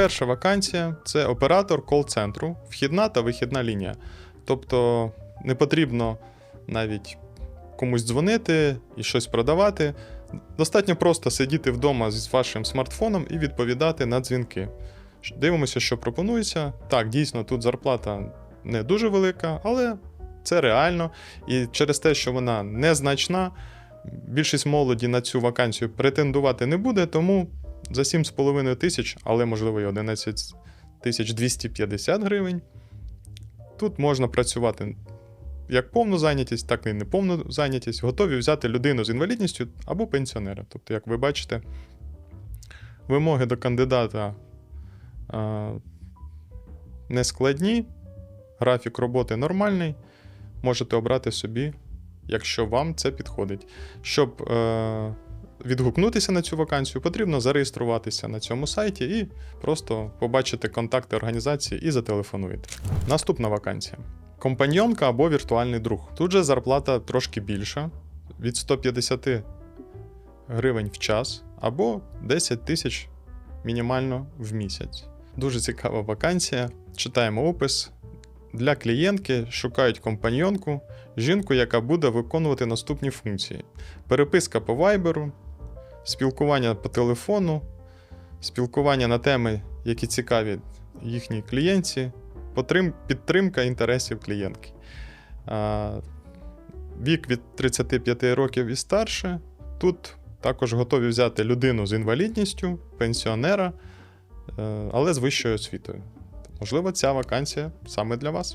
перша вакансія це оператор кол-центру, вхідна та вихідна лінія. Тобто не потрібно навіть комусь дзвонити і щось продавати. Достатньо просто сидіти вдома з вашим смартфоном і відповідати на дзвінки. Дивимося, що пропонується. Так, дійсно, тут зарплата не дуже велика, але це реально. І через те, що вона незначна, більшість молоді на цю вакансію претендувати не буде, тому за 7,5 тисяч, але можливо і 11 тисяч 250 гривень. Тут можна працювати як повну зайнятість, так і неповну зайнятість. Готові взяти людину з інвалідністю або пенсіонера. Тобто, як ви бачите, вимоги до кандидата а, не складні, графік роботи нормальний. Можете обрати собі, якщо вам це підходить. Щоб е, відгукнутися на цю вакансію, потрібно зареєструватися на цьому сайті і просто побачити контакти організації і зателефонуєте. Наступна вакансія. Компаньонка або віртуальний друг. Тут же зарплата трошки більша від 150 гривень в час або 10 тисяч мінімально в місяць. Дуже цікава вакансія. Читаємо опис. Для клієнтки шукають компаньонку, жінку, яка буде виконувати наступні функції: переписка по вайберу, спілкування по телефону, спілкування на теми, які цікаві їхній клієнтці, потрим- підтримка інтересів клієнтки. Вік від 35 років і старше. Тут також готові взяти людину з інвалідністю, пенсіонера, е, але з вищою освітою. Можливо, ця вакансія саме для вас.